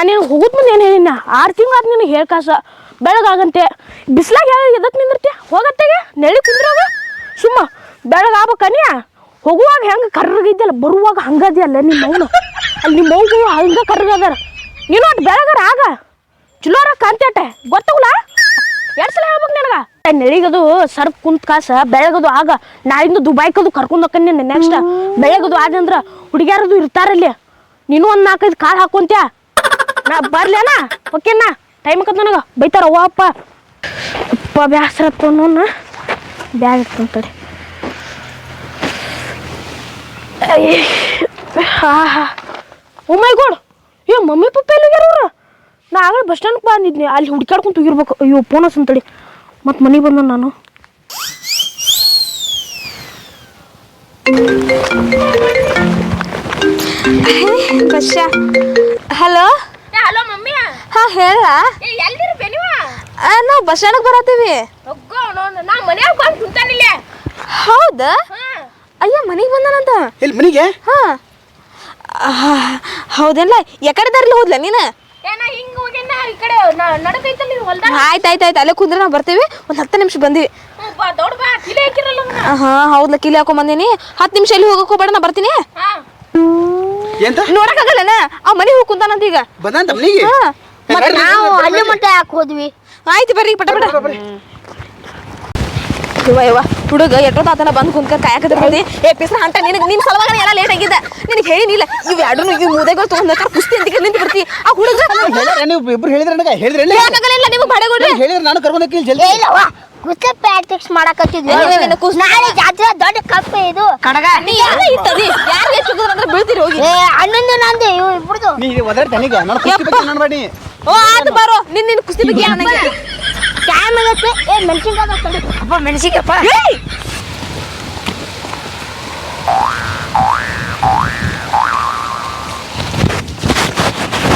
ನಾನು ನಿನಗೆ ಹೋಗುದ್ ಮುಂದೆ ಏನು ಹೇಳಿನ ಆರು ತಿಂಗಳು ನಿನಗೆ ಹೇಳ್ಕಾಸ ಬೆಳಗಾಗಂತೆ. ಬಿಸ್ಲಾಗ ಎದಕ್ಕೆ ನಿಂದಿರ್ತೀಯ? ಹೋಗತ್ತೆಗೆ? ನೆಳಿ ಕುಂದ್ರಾಗ? ಸುಮ್ಮ. ಬೆಳಗಾಗ್ಬೇಕನ್ಯ ಹೋಗುವಾಗ ಹೆಂಗೆ ಕರ್ರಗಿದ್ಯಲ್ಲ? ಬರುವಾಗ ಹಂಗದಿಯಲ್ಲ ನಿಮ್ಮ ಮೌನ? ಅಲ್ಲಿ ನಿಮ್ಮ ಮೌಗು ಹಂಗೆ ಕರ್ರಗದಾರ ನೀನು ಅಟ್ ಬೆಳಗಾರ ಆಗ. ಚಲೋರ ಕಾಂತೇಟೆ. ಗೊತ್ತಾಗಲ್ಲ ಎರಡು ಸಲ ಹೇಳ್ಬೇಕು ನಿನಗ. ನೆಳಿಗದು ಸರ್ಪ್ ಕುಂತ್ ಕಾಸ, ಬೆಳಗದು ಆಗ. ನಾಳಿಂದ ದುಬೈಕದು ಕರ್ಕೊಂಡು ಹೋಗ್ಕಂಡಿ ನೆಕ್ಸ್ಟ್ ಬೆಳಗದು ಆದಂದ್ರ ಹುಡುಗಿಯರದು ಇರ್ತಾರಲ್ಲಿ ನೀನು ಒಂದು ನಾಲ್ಕೈದು ಕಾಳು ಹಾಕೊಂತ್ಯಾ? ನಾ ಬರ್ಲೇನ ಓಕೆನಾ ಟೈಮ್ ಆಕತ್ ನನಗೆ. ಬೈತಾರ, ಅವ್ವ, ಅಪ್ಪ. ಅಪ್ಪ, ಬ್ಯಾಸರ ನೋನ ಬ್ಯಾಗ್ ಇಟ್ಕೊಂತಡಿ ಹಾ ಹಾ. ಓ ಮೈ ಗಾಡ್ ಏ, ಮಮ್ಮಿ, ಪಪ್ಪ ಎಲ್ಲಿಗ್ಯಾರ ಅವ್ರು? ನಾ ಆಗಲೇ ಬಸ್ ಸ್ಟ್ಯಾಂಡ್ಗೆ ಬಂದಿದ್ನಿ. ಅಲ್ಲಿ ಹುಡ್ಕಾಡ್ಕೊಂತ ತೆಗಿರ್ಬೇಕು. ಅಯ್ಯೋ ಪೋನಸ್ ಅಂತಡಿ. ಮತ್ತೆ ಮನೆಗೆ ಬಂದ ನಾನು. ಬಸ್ಸ ಹಲೋ ಹಲೋ ಮಮ್ಮಿ. ಹಾ ಹೇಳ. ಎಲ್ಲಿರು ಬೆನಿವ ನಾವು ಬಸ್ ಸ್ಟ್ಯಾಂಡ್ ಬರತ್ತೀವಿ. ಹೋಗೋ ನಾ ಮನ್ಯಾಗ ಬಂದು ಕುಂತಾನಿಲ್ಲ ಹೌದಾ? ಅಯ್ಯ ಮನೆಗೆ ಬಂದಾನಂತ. ಇಲ್ಲಿ ಮನೆಗೆ? ಹಾ. ಹೌದೇನ್ಲ? ಯಾಕಡೆ ದಾರಿಲಿ ಹೋದ್ಲ ನೀನು? ಅಲ್ಲೇ ಕುಂದ್ರೆ ನಾವು ಬರ್ತೀವಿ. ಒಂದು ಹತ್ತು ನಿಮಿಷ ಬಂದಿವಿ. ಬಾ ದೊಡ್ಡ ಬಾ. ಕಿಲೆ ಹಾಕಿರಲ್ಲ ಹಾ ಹೌದ್ಲ? ಕಿಲಿ ಹಾಕೊಂಡ್ ಬಂದೀನಿ. ಹತ್ತು ನಿಮಿಷ ಇಲ್ಲಿ ಹೋಗಕ್ಕೆ ಹೋಗ್ಬೇಡ ನಾ ಬರ್ತೀನಿ. ಎಂತ? ನೋಡಕ್ಕಾಗಲ್ಲನ? ಆ ಮನೆ ಹೋಗಿ ಕುಂತಾನಂತ ಈಗ. ಬಂದಂತ ಮನೆಗೆ? ಮತ್ತೆ ನಾವು ಅಲ್ಲಿ ಮಟ್ಟ ಯಾಕೆ ಹೋದ್ವಿ. ಆಯ್ತು ಬರ್ರಿ ಪಟ ಪಟ. ಯವ್ವ ಯವ್ವ ಹುಡುಗ ಎಷ್ಟೋ ತಾತನ ಬಂದು ಕುಂತ್ಕ ಕಾಯಕತ್ರ ಬಂದಿ ಏ ಪಿಸ್ನ ಹಂಟ ನಿನಗೆ ನಿನ್ನ ಸಲುವಾಗಿ ಎಲ್ಲ ಲೇಟ್ ಆಗಿದ್ದ. ನಿನಗೆ ಹೇಳಿನಿಲ್ಲ ಇವು ಎರಡು ಇವು ಮುದೆಗಳು ತೊಗೊಂಡ ಕುಸ್ತಿ ಅಂತ ನಿಂತು ಬಿಡ್ತಿ. ಆ ಹುಡುಗ ಹೇಳಿದ್ರೆ ನೀವು ಇಬ್ರು ಹೇಳಿದ್ರೆ ನನಗೆ ಹೇಳಿದ್ರೆ ಹೇಳಿದ್ರೆ ನಾನು ಕರ್ಕೊಂಡು ಜಲ್ದಿ. ಕುಸ್ತಿ ಪ್ರಾಕ್ಟೀಸ್ ಮಾಡಕತ್ತಿದ್ವಿ? ನಾಳೆ ಜಾತ್ರೆ ದೊಡ್ಡ ಕಪ್ಪೆ ಇದು. ಕಡಗ ನೀ ಯಾರು ಇತ್ತದಿ ಯಾರು ಹೆಚ್ಚು ಅಂದ್ರೆ ಬೀಳ್ತೀರಿ ಹೋಗಿ. ಏ ಅಣ್ಣಂದು ನಂದು ಇವು ಇಬ್ರದು. ನೀ ಒದರ್ತ ತನಿಗೆ ನಾನು ಕುಸ್ತಿ ಬಗ್ಗೆ ನೋಡಬೇಡಿ ಓ ಆತು ಬರೋ. ನಿನ್ನ ನಿನ್ನ ಕುಸ್ತಿ ಬಗ್ಗೆ ನನಗೆ ಟೈಮ್ ಆಗತ್ತೆ ಏ ಮೆಣಸಿನ್ಕಾಯಿ ಅಪ್ಪ ಮೆಣಸಿಕಪ್ಪ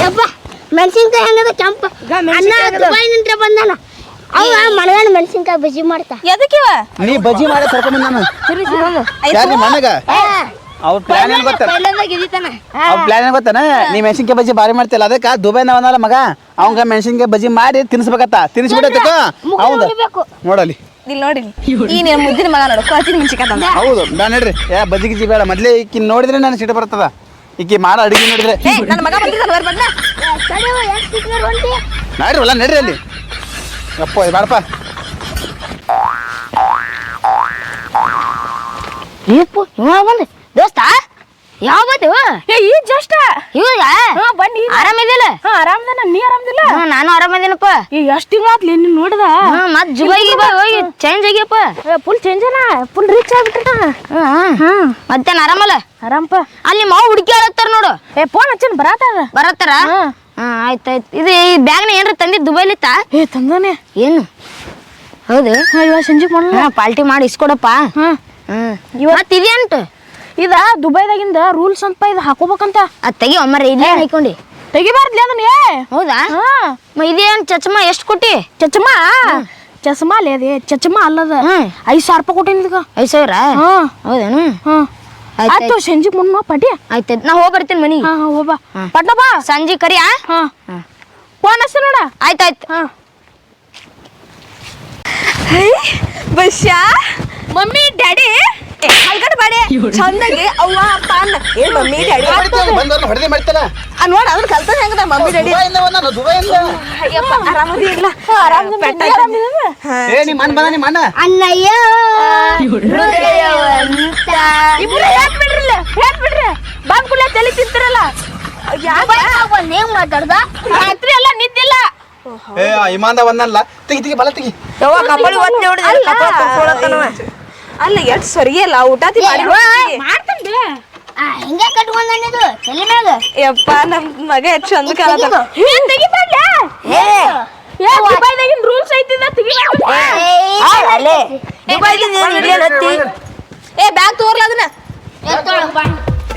ಯಪ್ಪ ಮೆಣಸಿನ್ಕಾಯಿ ಹೆಂಗದ ಕೆಂಪ? ಅಣ್ಣ ದುಬೈ ನಿಂತ್ರ ಬಂದಾನ. ಅವ ಮನಗಂಡ ಮೆಣಸಿನ್ಕಾಯಿ ಬಜ್ಜಿ ಮಾಡ್ತಾ. ಎದಕ್ಕಿವ ನೀ ಬಜ್ಜಿ ಮಾಡಿ ಕರ್ಕೊಂಡ್ ನಾನು. ಯಾರು ನಿಮ್ಮ ಅಣ್ಣಗ ಅವ್ರ ಪ್ಲಾನ್ ಏನ್ ಗೊತ್ತ ಅವ್ರ ಪ್ಲಾನ್ ಏನ್ ಗೊತ್ತಾನ? ನೀ ಮೆಣಸಿನ್ಕಾಯಿ ಬಜ್ಜಿ ಬಾರಿ ಮಾಡ್ತಿಲ್ಲ ಅದಕ್ಕೆ ದುಬೈನ ಅವನಲ್ಲ ಮಗ ಅವಂಗ ಮೆಣಸಿನ್ಕಾಯಿ ಬಜ್ಜಿ ಮಾಡಿ ತಿನ್ಸ್ಬೇಕತ್ತ. ತಿನ್ಸ್ಬಿಡತ್ತಕ್ಕ ಹೌದು. ನೋಡಲಿ ಇಲ್ಲಿ ನೋಡಿ ಈ ನೀನು ಮುದ್ದಿನ ಮಗ ನೋಡು ಹೌದು. ನಾನು ನಡ್ರಿ. ಏ ಬಜ್ಜಿ ಗಿಜ್ಜಿ ಬೇಡ. ಮೊದ್ಲೇ ಈಕಿ ನೋಡಿದ್ರೆ ನಾನು ಸಿಟ್ಟು ಬರ್ತದ. ಈಕಿ ಮಾಡ ಅಡಿಗೆ ನೋಡಿದ್ರೆ. ನನ್ನ ಮಗ ಬಂದಿದ್ದಾನೆ ನಡ್ರಿ ಅಲ್ಲಿ. ಅಪ್ಪ ಬೇಡಪ್ಪ ಏಪ್ಪು ಇವ ಬಂದೆ. ದೋಸ್ತ ಯಾವ ಬಂದು ಏ ಈ ಜಸ್ಟ್ ಇವಾಗ ಹಾ ಬನ್ನಿ ಆರಾಮಿದಿಲ್ಲ ಹಾ ಆರಾಮದನ ನೀ ಆರಾಮದಿಲ್ಲ ಹಾ ನಾನು ಆರಾಮದಿನಪ್ಪ ಈ ಎಷ್ಟು ತಿಂಗಳಾತ್ಲಿ ನಿನ್ನ ನೋಡಿದ? ಹಾ ಮತ್ ಜುಬೈಗೆ ಬಾ ಹೋಗಿ ಚೇಂಜ್ ಆಗ್ಯಪ್ಪ ಫುಲ್ ಚೇಂಜ್ ಅನ? ಫುಲ್ ರಿಚ್ ಆಗ್ಬಿಟ್ಟ ಹ್ಞೂ ಹ್ಞೂ ಮತ್ತೇನು ಆರಾಮಲ್ಲ? ಆರಾಮಪ್ಪ ಅಲ್ಲಿ ಮಾವು ಹುಡುಕ್ಯಾಡತ್ತಾರ ನೋಡು. ಏ ಫೋನ್ ಹಚ್ಚನ್ ಬರತ್ತಾರ? ಬರತ್ತಾರ ಹಾ. ಆಯ್ತು ಆಯ್ತು. ಇದು ಈ ಬ್ಯಾಗ್ನ ಏನ್ರ ತಂದಿದ್ದು ದುಬೈಲಿತ್ತ? ಏ ತಂದಾನೆ. ಏನು? ಹೌದು. ಹಾ ಇವಾಗ ಸಂಜೆ ಮಾಡೋಣ. ಪಾಲ್ಟಿ ಮಾಡಿ ಇಸ್ಕೊಡಪ್ಪ. ಹಾಂ. ಹ್ಞೂ ಇವತ್ತು ಇದೇಂಟು? ಇದ ದುಬೈದಾಗಿಂದ ರೂಲ್ಸ್ ಅಂತ ಇದು ಹಾಕೋಬೇಕಂತ. ಅದು ತೆಗಿ ಒಮ್ಮರೆ ಇದೇ ಹಾಕೊಂಡು ತೆಗಿಬಾರ್ದ್ಲಿ ಅದನ್ನ ಏ. ಹೌದಾ? ಹಾಂ. ಇದೇನು ಚಚ್ಮ ಎಷ್ಟು ಕೊಟ್ಟಿ? ಚಚ್ಮಾ? ಚಸ್ಮಾ ಅಲ್ಲೇ ಅದೇ ಚಚಮಾ ಅಲ್ಲದ. ಹ್ಮ್. ಐದು ಸಾವಿರ ರೂಪಾಯಿ ಕೊಟ್ಟಿನಿ ಇದಕ್ಕ. ಐದು ಸಾವಿರ? ಹಾ. ಹೌದೇನು? ಹಾ. ಆಯ್ತ್ ಆಯ್ತು. ಸಂಜೆ ಮುನ್ನ ಪಟಿ ಆಯ್ತು ನಾ ಹೋಗಿ ಬರ್ತೀನಿ ಮನಿ. ಹಾ ಹೋಗ ಹೋಗ್ಬಾ ಪಟ್ನ ಬಾ. ಸಂಜೆ ಕರಿಯಾ ಹಾ. ಫೋನ್ ಹಚ್ಚ ನೋಡ. ಆಯ್ತಾಯ್ತು ಹಾ ಬಸ್ಯಾ? Mummy daddy? ಹಲ್ಗಡ್ ಬಾಡೆ. ಚಂದಾಗಿ ಅವ್ವ ಅಪ್ಪ ಅನ್ನ. ಏ ಮಮ್ಮಿ ಡ್ಯಾಡಿ ಬಂದವ್ರನ್ನ ಹೊಡೆದೇ ಮಾಡ್ತಾರ ಆ ನೋಡ ಅದನ್ನ ಕಲ್ತದ ಹೆಂಗದ ಮಮ್ಮಿ ಡ್ಯಾಡಿ ದುಬೈಯಿಂದ ನಾನು ದುಬೈಯಿಂದ. ಅಯ್ಯಪ್ಪ ಆರಾಮದಿ ಇಲ್ಲ. ಏ ನಿಮ್ಮ ಅಣ್ಣ ಬಂದ ನಿಮ್ಮ ಅಣ್ಣ. ಅಣ್ಣಯ್ಯ ಇಬ್ರು ಯಾಕ್ ಬಿಡ್ರಲ್ಲ ಯಾಕ್ ಬಿಡ್ರಿ. ಕುಲ್ಲ ತಲೆ ತಿಂತಿರಲ್ಲ. ನೇಮ್ ಮಾತಾಡ್ದ? ರಾತ್ರಿ ಎಲ್ಲ ನಿದ್ದಿಲ್ಲ. ಏ ಇಮಾಂದ ಬಂದಲ್ಲ ತೆಗಿ ತೆಗಿ ಬಲ ತೆಗಿ. ಯವ್ವ ಕಪ್ಪಳಿ ಒತ್ತಿ ಕಪ್ಪಳ ತುಂಬ್ಕೊಳತ್ತನವ ಅಲ್ಲ ಎಷ್ಟು ಸರಿ ಅಲ್ಲ ಹಿಂಗೆ ಮ್ಯಾಗ. ಯಪ್ಪ ನಮ್ ಮಗ ಎಷ್ಟ್ ಚಂದ ಏನ್ ತೆಗಿಬಾರ್ಲ ಏ ಏ ದುಬೈದಾಗಿನ ರೂಲ್ಸ್ ಐತಿದ ತೆಗಿಬಾರ್ದು ಅಲ್ಲೇ ಏ ಬ್ಯಾಗ್ ತೋರ್ಲ ಅದನ್ನ?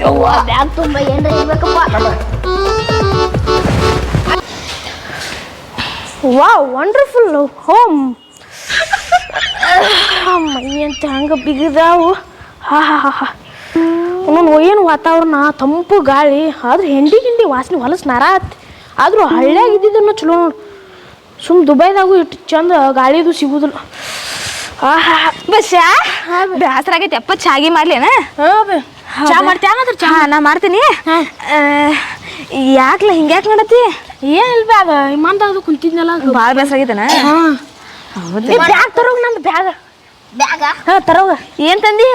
ಯವ್ವ ಬ್ಯಾಗ್ ತುಂಬ ಏನ್ರ ಇರ್ಬೇಕಪ್ಪ. ವಾವ್ ವಂಡರ್ಫುಲ್ ಹೋಮ್ ಮೈ ಅಂತ ಹಂಗೆ ಬಿಗಿದಾವು? ಹಾ ಹಾ ಹಾ ಹಾ. ಒಂದೊಂದು ಏನು ವಾತಾವರಣ ತಂಪು ಗಾಳಿ ಆದ್ರೆ ಹೆಂಡಿ ಗಿಂಡಿ ವಾಸನೆ ಹೊಲಸು ನರ ಆದರೂ ಹಳ್ಳ್ಯಾಗ ಇದ್ದಿದ್ದನ್ನು ಚಲೋ ನೋಡು. ಸುಮ್ ದುಬೈದಾಗು ಇಟ್ಟು ಚಂದ ಗಾಳಿದು ಸಿಗುದಿಲ್ಲ. ಆಹಾ ಬಸ್ ಬ್ಯಾಸರ ಆಗೈತೆ. ಅಪ್ಪ ಚಾಗಿ ಮಾಡ್ಲೇನ ಚಾ ಮಾಡ್ತೀಯ ಹಂಗಂದ್ರೆ ಚಾ? ನಾ ಮಾಡ್ತೀನಿ. ಯಾಕ್ಲ ಹಿಂಗ್ಯಾಕ್ ಮಾಡತ್ತಿ? ಏನಿಲ್ಲ ಅದು ಇಮಾನ್ದಾಗ ಕುಂತಿದ್ನಲ್ಲ ಭಾಳ ಬೇಸರ ಆಗೈತನ ಬ್ಯಾಗ್ ತರೋಗ ನಂದು ಬ್ಯಾಗ. ಬ್ಯಾಗ? ಹಾ ತರೋಗ. ಏನ್ ತಂದಿ?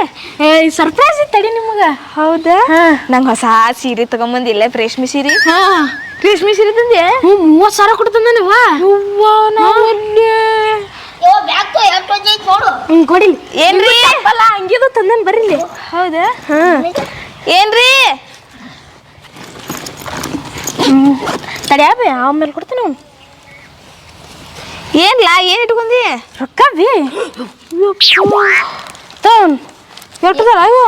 ಏ ಸರ್ಪ್ರೈಸ್ ತಡಿ ನಿಮಗ. ಹೌದಾ? ನಂಗೆ ಹೊಸ ಸೀರೆ ತಗೊಂಬಂದಿಲ್ಲ ರೇಷ್ಮೆ ಸೀರೆ. ಹಾ ರೇಷ್ಮೆ ಸೀರೆ ತಂದೆ? ಹ್ಞೂ ಮೂವತ್ತು ಸಾವಿರ ಕೊಡ್ತಂದ ನೀವು? ಕೊಡಿ. ಏನ್ರಿ? ಅಲ್ಲ ಹಂಗಿದು ತಂದನ್ ಬರಿಲಿ ಹೌದಾ? ಏನ್ರಿ? ತಡ್ಯಾಬಿ ಆಮೇಲೆ ಕೊಡ್ತೀನಿ. ಅವ್ನು ಏನ್ಲ ಏನ್ ಇಟ್ಕೊಂಡಿ ರೊಕ್ಕ ಬಿ. ತಗೊಂಡ್ ಎಷ್ಟದಲ್ಲ ಅಯ್ಯೋ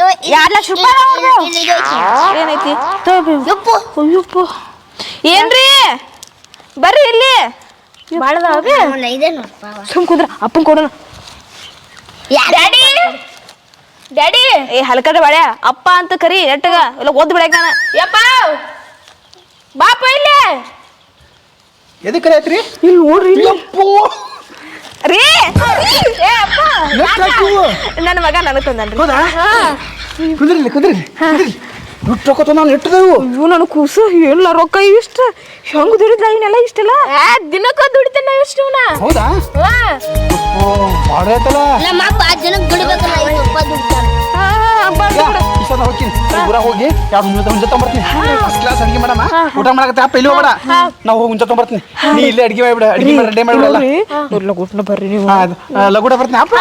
ಯೋ, ಎರಡ್ ಲಕ್ಷ ರೂಪಾಯಿ. ಏನೈತಿ? ತಗೋಬಿ ಯಪ್ಪು. ಅಯ್ಯಪ್ಪ. ಏನ್ರಿ? ಬರ್ರಿ ಇಲ್ಲಿ. ಬಾಳದಾವ. ಸುಮ್ ಕುಂದ್ರ ಅಪ್ಪನ್ ಕೊಡೋಣ. ಯಾರ್ ಡ್ಯಾಡಿ! ಡ್ಯಾಡಿ! ಏ ಹಲ್ಕಡೆ ಬಾಳ್ಯ. ಅಪ್ಪ ಅಂತ ಕರಿ ನೆಟ್ಟಗ. ಎಲ್ಲ ಓದ್ ಬಿಡಕ್ ಯಪ್ಪ! ಬಾಪ ಇಲ್ಲಿ. ಎದಕ್ಕೆ ಕರೆಯತ್ರಿ ಇಲ್ಲಿ ನೋಡ್ರಿ ರೀ ಏ ಅಪ್ಪ ನನ್ನ ಮಗ ನನಗೆ ತಂದನ್ರಿ. ಹೌದಾ? ಕುದ್ರಿಲಿ ಕುದ್ರಿಲಿ ದುಡ್ಡು ರೊಕ್ಕ ನಾನು ಇಟ್ಟದವು ಇವು ನನ್ನ ಕೂಸು ಎಲ್ಲ ರೊಕ್ಕ ಇಷ್ಟ ಹೆಂಗ್ ದುಡಿದ ಇವನ್ನೆಲ್ಲ ಇಷ್ಟಲ್ಲ? ದಿನಕ್ಕ ದುಡಿತೇನೆ ಇಷ್ಟು ಹೌದಾ? ಓ ಭಾಳ ಆಯ್ತಲ್ಲ ನಮ್ಮ ಅಪ್ಪ ಆ ಜನಕ್ಕೆ ದುಡಿಬೇಕಲ್ಲ ಐದು ರೂಪಾಯಿ ದುಡಿತಾನೆ. ಈ ಸಲ ಹೋಗ್ತೀನಿ. ಊರಾಗ ಹೋಗಿ ಯಾವ್ದು ತಗೊಂಬರ್ತೀನಿ. ಫಸ್ಟ್ ಕ್ಲಾಸ್ ಅಡಿಗೆ ಮಾಡಮ್ಮ ಊಟ ಮಾಡಕತ್ತೆ ಅಪ್ಪ ಇಲ್ಲಿ ಹೋಗ್ಬೇಡ. ನಾವು ಹೋಗಿ ಮುಂಜೆ ತಗೊಂಬರ್ತೀನಿ. ನೀ ಇಲ್ಲೇ ಅಡಿಗೆ ಮಾಡಿಬಿಡ ಅಡಿಗೆ ಮಾಡಿ ರೆಡಿ ಮಾಡಿಬಿಡಲ್ಲ ಎಲ್ಲ ಕೊಟ್ಟು ಬರ್ರಿ ನೀವು. ಲಗುಡ ಬರ್ತೀನಿ ಅಪ್ಪ.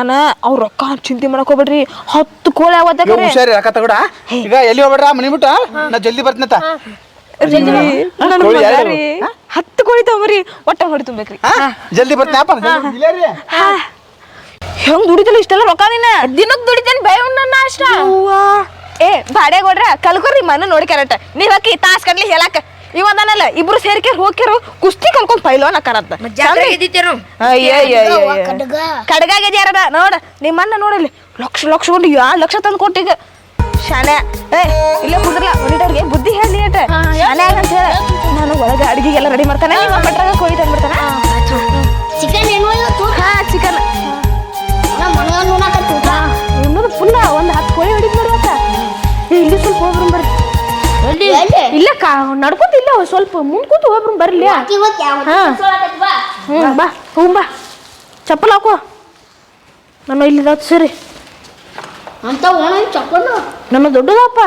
ನಾನು ಅವ್ರ ರೊಕ್ಕ ಚಿಂತೆ ಮಾಡಕ್ ಹೋಗ್ಬೇಡ್ರಿ. ಹತ್ತು ಕೋಳಿ ಹುಷಾರಿ ರೊಕ್ಕ ತಗೋಡ. ಈಗ ಎಲ್ಲಿ ಹೋಗ್ಬೇಡ್ರ? ಮನಿ ಬಿಟ್ಟ. ನಾ ಜಲ್ದಿ ಬರ್ತೀನಿ ಅಂತ. ಹತ್ತು ಕೋಳಿ ತಗೊಂಬರಿ ಒಟ್ಟ ಹೊಡಿ ತುಂಬೇಕ್ರಿ ಜಲ್ದಿ ಬರ್ತೀನಿ ಅಪ್ಪ. ಹೆಂಗ್ ದುಡಿತಲ್ಲ ಇಷ್ಟೆಲ್ಲ ರೊಕ್ಕ ನೀನ? ದಿನಕ್ ದುಡಿತೇನೆ ಬೇ ಉಣ್ಣ ಅಷ್ಟ. ಏ ಬಾಡೆ ಕೊಡ್ರ ಕಲ್ಕೊರಿ ಮನ ನೋಡಿ ಕರೆಕ್ಟ್ ನೀವ್ ಹಾಕಿ ತಾಸ್ ಕಡ್ಲಿ ಹೇಳಾಕ. ಇವದನಲ್ಲ ಇಬ್ರು ಸೇರ್ಕೆ ಹೋಗ್ಯಾರು ಕುಸ್ತಿ ಕಲ್ಕೊಂಡ್ ಪೈಲೋನ್ ಕಡ್ಗ ಕಡ್ಗಾಗ್ಯದ ಯಾರದ ನೋಡ ನಿಮ್ಮನ್ನ ನೋಡಲಿ ಲಕ್ಷ ಲಕ್ಷ ಕೊಂಡು ಯಾರು ಲಕ್ಷ ತಂದು ಕೊಟ್ಟಿಗ ಶಾನೆ ಏ ಇಲ್ಲ ಕುದ್ರಲ್ಲ ಬುದ್ಧಿ ಹೇಳಿ ಏಟ ಶಾನೆ ಅಂತ ಹೇಳ ನಾನು ಒಳಗೆ ಅಡಿಗೆಗೆಲ್ಲ ರೆಡಿ ಮಾಡ್ತಾನೆ ನಿಮ್ಮ ಪಟ್ರಾಗ ಕೋಳಿ ತಂದ್ಬಿಡ್ತಾನೆ ಚಿಕನ್ ಹಾ ಚಿಕನ್ ನಮ್ಮ ಇನ್ನೊಂದು ಫುಲ್ಲ ಒಂದು ಹತ್ತು ಕೋಳಿ ಹೊಡಿದ್ ಇಲ್ಲಿ ಸ್ವಲ್ಪ ಹೋಗ್ಬರು ಬರ್ರಿ. ಎಲ್ಲಿ? ಇಲ್ಲ ಕಾ ನಡ್ಕೊಂತ ಇಲ್ಲ ಸ್ವಲ್ಪ ಮುಂದ್ ಕೂತು ಹೋಗ್ರು ಬರ್ಲಿ ಹ್ಞೂ ಬಾ. ಹ್ಞೂ ಬಾ. ಚಪ್ಪಲ್ ಹಾಕೋ. ನಾನು ಇಲ್ಲಿ ಸರಿ. ಅಂತ ಒಣ ಚಪ್ಪಲು ನನ್ನ ದೊಡ್ಡದಪ್ಪ.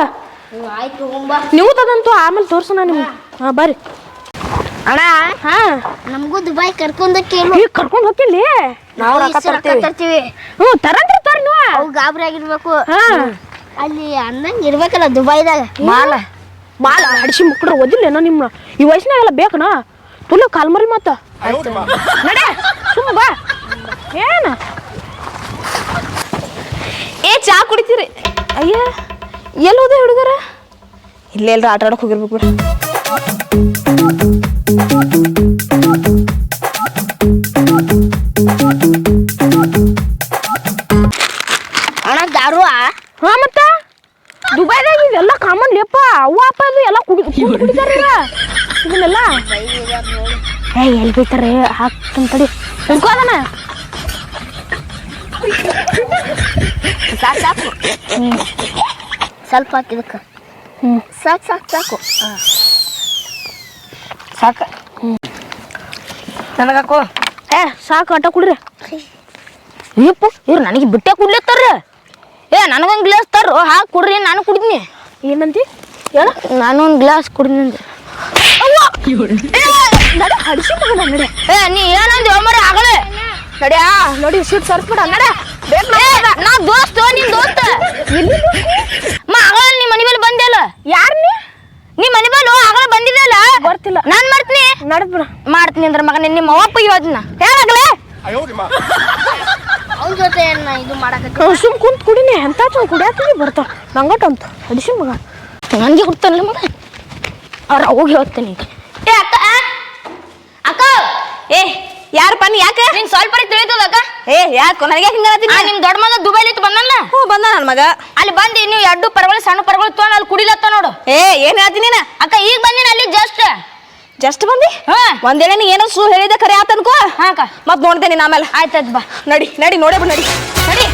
ಆಯ್ತು ನೀವು ತದಂತು ಆಮೇಲೆ ತೋರ್ಸೋಣ ನಿಮ್ಗೆ. ಹಾಂ. ಬರ್ರಿ ಅಣ್ಣ? ಹಾಂ. ನಮಗೂ ದುಬೈ ಕರ್ಕೊಂಡ ಕೇಳು. ಈಗ ಕರ್ಕೊಂಡು ಹೋಗ್ತಿಲ್ಲಿ? ನಾವು ರೊಕ್ಕ ತರ್ತೀವಿ ಹ್ಞೂ ತರಂತ್ರಿ ತೋರಿ ನೀವು. ಅವು ಗಾಬರಿ ಆಗಿರ್ಬೇಕು. ಹಾಂ. ಅಲ್ಲಿ ಅನ್ನಂಗ್ ಇರ್ಬೇಕಲ್ಲ ದುಬೈದಾಗ ಮಾಲ. ಮಾಲ ಮುಕ್ಕಡ ಮುಕ್ಕಡ್ರ ಓದಿಲ್ಲೇನೋ ನಿಮ್ಮ ಈ ವಯಸ್ಸಿನಾಗೆಲ್ಲ ಬೇಕನ? ತುಲು ಕಾಲ್ಮರಿ ಮತ್ತ ನಡೆ ಸುಮ್ಮ ಬಾ. ಏನ? ಏ ಚಾ ಕುಡಿತೀರಿ. ಅಯ್ಯ ಎಲ್ಲಿ ಹೋದೆ ಹುಡುಗರ? ಇಲ್ಲೇ ಎಲ್ರ ಆಟ ಆಡಕ್ ಹೋಗಿರ್ಬೇಕು ಬಿಡು. ಬೈತಾರೆ ಹಾಕ್ತೀನಿ ತಡಿ. ತಿಳ್ಕೋದನ ಸಾಕು ಸಾಕು. ಸ್ವಲ್ಪ ಹಾಕಿದಕ್ಕ ಹ್ಮ್. ಸಾಕು ಸಾಕು ಸಾಕು. ಸಾಕ. ನನಗಾಕೋ ಏ ಸಾಕು ಆಟ ಕುಡ್ರಿ. ಅಯ್ಯಪ್ಪ ಇವ್ರು ನನಗೆ ಬಿಟ್ಟೆ ಕುಡ್ಲತ್ತಾರ. ಏ ನನಗೊಂದು ಗ್ಲಾಸ್ ತರ್ರು. ಹಾಕಿ ಕುಡ್ರಿ ನಾನು ಕುಡಿದ್ನಿ ಏನಂತಿ ಹೇಳ. ನಾನು ಒಂದು ಗ್ಲಾಸ್ ಕುಡಿದ್ನಿ ನಡೆ ಹಡಿಸಿ ಮಗನ ನಡೆ. ಏ ನೀ ಏನಂದ ಮರ ಆಗಲೇ? ನಡ್ಯಾ ನೋಡಿ ಸೀಟ್ ಸರ್ಸ್ಬಿಡ ನಡೆ. ನಾ ದೋಸ್ತ ನಿನ್ ದೋಸ್ತ. ಮಾ ಆಗಲೇ ನಿಮ್ಮ ಮನೆ ಮೇಲೆ ಬಂದೆಲ್ಲ ಯಾರ್ ನೀ? ನಿಮ್ಮ ಮನೆ ಮೇಲೆ ಆಗಲೇ ಬಂದಿದ್ದಲ್ಲ ಬರ್ತಿಲ್ಲ. ನಾನು ಮಾಡ್ತೀನಿ. ನಡ್ಬಿಡ. ಮಾಡ್ತೀನಿ ಅಂದ್ರೆ ಮಗ ನಿಮ್ಮ ಅವ್ವಪ್ಪ ಹೇಳ್ದಿನ ಹೇಳಾಗಲೇ ಅವನ ಜೊತೆ ಇದು ಮಾಡಕ ಸುಮ್ ಕುಂತ್ ಕುಡಿನಿ ಎಂತ ಚಂದ ಕುಡಿಯಾತೀನಿ ಬರ್ತಾವ ನಂಗಟ ಅಂತ ಹಡಿಸಿ ಮಗ. ನನಗೆ ಕೊಡ್ತಾನಲ್ಲ ಮಗ? ಅವ್ರ ಹೋಗಿ ಹೇಳ್ತೀನಿ. ಏ ಅಕ್ಕ ಅಕ್ಕ ಏ ಯಾರಪ್ಪ ನೀ ಯಾಕೆ ನಿಂಗ್ ಸ್ವಲ್ಪ ತಿಳಿತದಕ್ಕ ಏ ಯಾಕೆ? ನನಗೆ ಹಿಂಗ ಆ ನಿಮ್ ದೊಡ್ಡ ಮಗ ದುಬೈಲಿ ಇತ್ತು ಬಂದಲ್ಲ ಹ್ಞೂ ಬಂದ ನನ್ನ ಮಗ. ಅಲ್ಲಿ ಬಂದಿ ನೀವು ಎರಡು ಪರಗಳು ಸಣ್ಣ ಪರಗಳು ತೊಗೊಂಡು ಅಲ್ಲಿ ಕುಡಿಲತ್ತ ನೋಡು. ಏ ಏನ್ ಹೇಳ್ತೀನಿ ನೀನ? ಅಕ್ಕ ಈಗ ಬಂದಿನ ಅಲ್ಲಿ ಜಸ್ಟ್ ಜಸ್ಟ್ ಬಂದಿ? ಹಾ. ಒಂದೇಳೆ ನೀ ಏನೋ ಸು ಹೇಳಿದೆ ಖರೆ ಆತನ್ಕೋ ಹಾ ಅಕ್ಕ. ಮತ್ ನೋಡ್ತೇನೆ ಆಮೇಲೆ. ಆಯ್ತಾಯ್ತು ಬಾ. ನಡಿ ನಡಿ ನೋಡೇ ಬಿಡು ನಡಿ. ನಡಿ.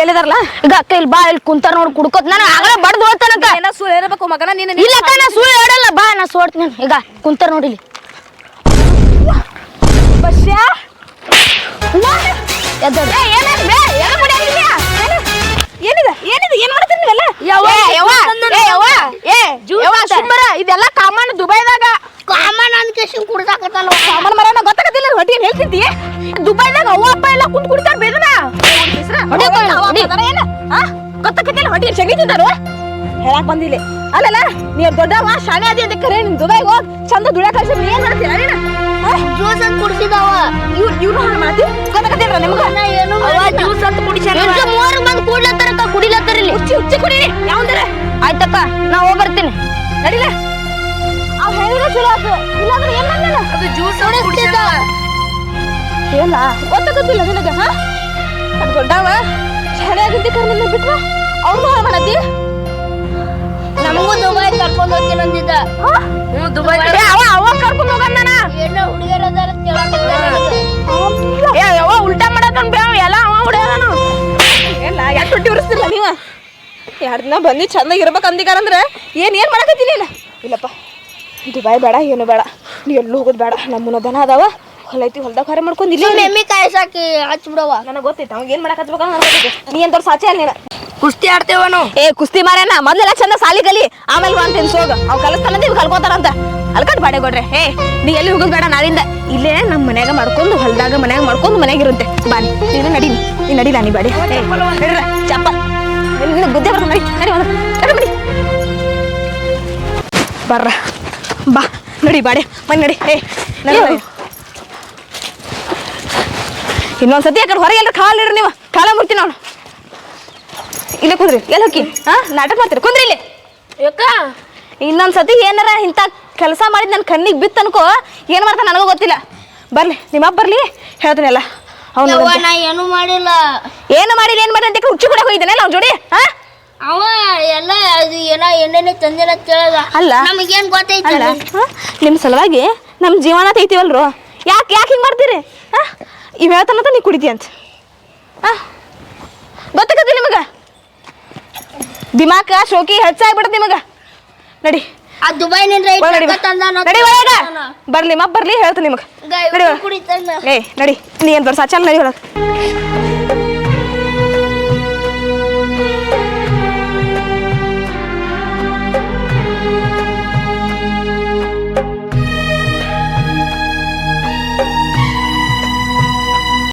ಎಲ್ಲಿದಾರಲ್ಲ? ಈಗ ಅಕ್ಕ ಇಲ್ಲಿ ಬಾ ಇಲ್ಲಿ ಕುಂತಾರ ನೋಡಿ ಕುಡ್ಕೋತ. ನಾನು ಆಗಲೇ ಬಡ್ದು ಹೋಗ್ತಾನಕ್ಕ. ಏನೋ ಸುಳ್ಳು ಹೇಳಬೇಕು ಮಗನ ನೀನು ಇಲ್ಲ ಅಕ್ಕ ನಾ ಸುಳ್ಳು ಹೇಳಲ್ಲ ಬಾ ನಾ ಸೋಡ್ತೀನಿ ಈಗ ಕುಂತಾರ ನೋಡಿ ಇಲ್ಲಿ. ಬಸ್ಯಾ. ಏನಿದೆ? ಏನಿದೆ? ಏನ್ ಮಾಡ್ತೀನಿ ನೀವೆಲ್ಲ? ಯವ್ವ, ಯವ್ವ, ಏ, ಯವ್ವ, ಏ, ಯವ್ವ. ಸುಮ್ಮರ, ಇದೆಲ್ಲ ಕಾಮನ್ ದುಬೈದಾಗ. ಕಾಮನ್ ಅನ್ಕೇಶನ್ ಕುಡ್ದಾಕತ್ತಲ್ಲ ಕಾಮನ್ ಮರ ಗೊತ್ತಾಗತ್ತಿಲ್ಲ ಹೊಟ್ಟಿ ಏನ್ ಹೇಳ್ತಿದ್ದಿ ದುಬೈದಾಗ ಅವ್ವ ಅಪ್ಪ ಎಲ್ಲ ಕುಂತ್ ಕುಡಿತಾರ ಬೇದನ. ಗೊತ್ತಾಗತ್ತಿಲ್ಲ ಹೊಟ್ಟಿ ಶಗಿ ತಿಂತಾರು? ಹೇಳಕ್ ಬಂದಿಲ್ಲ. ಅಲ್ಲಲ್ಲ ನೀವ್ ದೊಡ್ಡವ ಶಾಣೆ ಅದಿ ಅಂತ ಕರೆ ನಿಮ್ ದುಬೈಗೆ ಹೋಗ್ ಚಂದ ದುಡಿಯಾಕ ನೀ ಏನ್ ಮಾಡ್ತೀರ ಜ್ಯೂಸ್ ಅಂತ ಕುಡ್ಸಿದವ. ಇವ್ರು ಇವ್ರು ಹಾಳು ಮಾಡ್ತಿ ಗೊತ್ತಾಗತ್ತಿಲ್ಲ ನಿಮ್ಗ? ನಾ ಏನು ಜ್ಯೂಸ್ ಅಂತ ಕುಡಿಸ್ಯಾರ. ಮೂವರು ಬಂದು ಕೂಡ್ಲತ್ತಾರಕ್ಕ ಕುಡಿಲತ್ತಾರ ಇಲ್ಲಿ. ಹುಚ್ಚಿ ಹುಚ್ಚಿ ಕುಡೀರಿ ಯಾವಂದ್ರ? ಆಯ್ತಕ್ಕ ನಾ ಹೋಗಿ ಬರ್ತೀನಿ. ನಡಿಲ ಅವ್ ಹೇಳಿದ್ರೆ ಚಲೋ ಆತು? ಇಲ್ಲಾಂದ್ರೆ ಏನ್ ಮಾಡ್ಲಿಲ್ಲ ಅದು ಜ್ಯೂಸ್ ಕುಡಿಸಿದ ಏನ ಗೊತ್ತಾಗತ್ತಿಲ್ಲ ನಿನಗೆ ಹಾ? ಅದು ದೊಡ್ಡವ? ಶಾಣೆ ಆಗಿದ್ದಿ ಕರ್ನಿಂದ ಬಿಟ್ವ ಅವ್ನು ಹಾಳು ಮಾಡತ್ತಿ ನಮಗೂ ದುಬೈ ಕರ್ಕೊಂಡು ಹೋಗ್ತೀನಿ ಅಂದಿದ್ದ. ಹ್ಞೂ ದುಬೈ ಏ, ಅವ ಅವ ಕರ್ಕೊಂಡು ಹೋಗನ್ ನಾನ? ಏನೋ ಹುಡುಗಿಯರ ಅದಾರ ಏ ಅವ ಉಲ್ಟಾ ಮಾಡತನ್ ಬೇವ ಎಲ್ಲ ಅವ ಹೊಡ್ಯಾನು ಎಲ್ಲ ಯಾಕೆ ಹೊಟ್ಟಿ ಉರಿಸ್ತಿಲ್ಲ ನೀವ ಎರಡು ದಿನ ಬಂದು ಚಂದಾಗಿ ಇರ್ಬೇಕು ಅಂದಿಗಾರಂದ್ರೆ ಏನ್ ಏನ್ ಮಾಡಕತ್ತೀನಿ ಇಲ್ಲ ಇಲ್ಲಪ್ಪ ದುಬಾಯ್ ಬೇಡ ಏನು ಬೇಡ. ನೀ ಎಲ್ಲೂ ಹೋಗೋದು ಬೇಡ. ನಮ್ಮನ್ನ ದನ ಅದಾವ. ಹೊಲೈತಿ ಹೊಲ್ದಾಗ ಹೊರ ಮಾಡ್ಕೊಂಡು ಇಲ್ಲಿ ಎಮ್ಮಿ ಕಾಯ್ಸಾಕಿ ಹಚ್ಬಿಡವ ನನಗೆ ಗೊತ್ತೈತೆ ಅವಾಗ ಏನ್ ಮಾಡಕತ್ಬೇಕು ನನಗೆ ಗೊತ್ತೈತೆ ನೀ ಅಂತ ಸಾಚೆ ಅಲ್ಲ ನೀನು? ಕುಸ್ತಿ ಆಡ್ತೇವನು? ಏ, ಕುಸ್ತಿ ಮಾರೇನ ಮೊದ್ಲೆಲ್ಲ ಚಂದ ಸಾಲಿ ಕಲಿ. ಆಮೇಲೆ ಅಂತ ಹೋಗ. ಅವ್ ಕಲಿಸ್ತಾನಂತ ಇವ್ ಕಲ್ಕೋತಾರಂತ. ಅಲ್ಕಟ್ ಬಾಡೆ ಕೊಡ್ರೆ. ಹೇ ನೀ ಎಲ್ಲಿ ಹೋಗೋದು ಬೇಡ ನಾಳಿಂದ. ಇಲ್ಲೇ ನಮ್ಮ ಮನ್ಯಾಗ ಮಾಡ್ಕೊಂಡು ಹೊಲ್ದಾಗ ಮನ್ಯಾಗ ಮಾಡ್ಕೊಂಡು ಮನ್ಯಾಗ ಇರುತ್ತೆ ಬಾನಿ ನೀನು ನಡಿ ನೀ. ನಡಿಲ್ಲ ನೀ ಬಾಡಿ. ಚಪ್ಪ. ಬುದ್ಧಿ ಬರ್ತ ನಡಿ. ನಡಿ. ನಡಿ ನಡಿ ಬರ್ರ. ಬಾ, ನಡಿ ಬಾಡೆ. ಮನೆ ನಡಿ. ಏ. ಇನ್ನೊಂದ್ಸತಿ ಆ ಹೊರಗೆ ಎಲ್ಲರೂ ಕಾಲ್ ಇಡ್ರಿ ನೀವು. ಕಾಲ ಮುಡ್ತೀನಿ ನಾನು. ಇಲ್ಲೇ ಕುಂದ್ರಿ. ಎಲ್ಲಿ ಹೋಗಿ ಹಾ ನಾಟಕ ಮಾಡ್ತೀರಿ. ಕುಂದ್ರಿ ಇಲ್ಲಿ. ಯಾಕ? ಇನ್ನೊಂದ್ಸತಿ ಏನಾರ ಇಂಥ ಕೆಲಸ ಮಾಡಿದ ನನ್ನ ಕಣ್ಣಿಗೆ ಬಿತ್ತು ಅನ್ಕೋ. ಏನು ಮಾಡ್ತಾನೆ ನನಗೂ ಗೊತ್ತಿಲ್ಲ. ಬರ್ಲಿ ನಿಮ್ಮ ಬರ್ಲಿ ಹೇಳ್ತೀನಿ ಎಲ್ಲ ಯವ್ವ ಅವನು ನಾ ಏನು ಮಾಡಿಲ್ಲ. ಏನು ಮಾಡಿಲ್ಲ ಏನು ಮಾಡಿ ಅಂತ ಹುಚ್ಚು ಕೂಡ ಹೋಗಿದ್ದಾನೆ ಅವ್ನ ಜೋಡಿ? ಹಾ? ಅವ ಎಲ್ಲ ಅದು ಏನೋ ಏನೇನೆ ತಂದಿಲ್ಲ ಕೇಳಲ್ಲ. ಅಲ್ಲ. ನಮಗೇನ್ ಗೊತ್ತೈತಿ ಅಲ್ಲ ನಿಮ್ಮ ಸಲುವಾಗಿ ನಮ್ಮ ಜೀವನ ತೆಗಿತೀವಲ್ರು. ಯಾಕೆ ಯಾಕೆ ಹಿಂಗೆ ಮಾಡ್ತೀರಿ? ಹಾ? ಇವ್ ಹೇಳ್ತಾನಂತ ನೀ ಕುಡಿತಿ ಅಂತ ಹಾ? ಗೊತ್ತಾಗತ್ತೆ ನಿಮಗೆ? ದಿಮಾಕ ಶೋಕಿ ಹೆಚ್ಚಾಗ್ಬಿಡತ್ತೆ ನಿಮಗೆ. ನಡಿ. ಆ ದುಬೈನಿಂದ ಒಳಗ್ ನಡಿ ಬಾ. ನಡಿ ಒಳಗ. ಬರ್ಲಿ ಮಪ್ಪ ಬರ್ಲಿ ಹೇಳ್ತೀನಿ ನಿಮಗೆ. ನಡಿ ಒಳಗ್. ಕುಡಿತಾನ. ಏ ನಡಿ. ನೀ ಏನ್ ದೊಡ್ಡ ಸಾಚಲ್ ನಡಿ ಒಳಗೆ.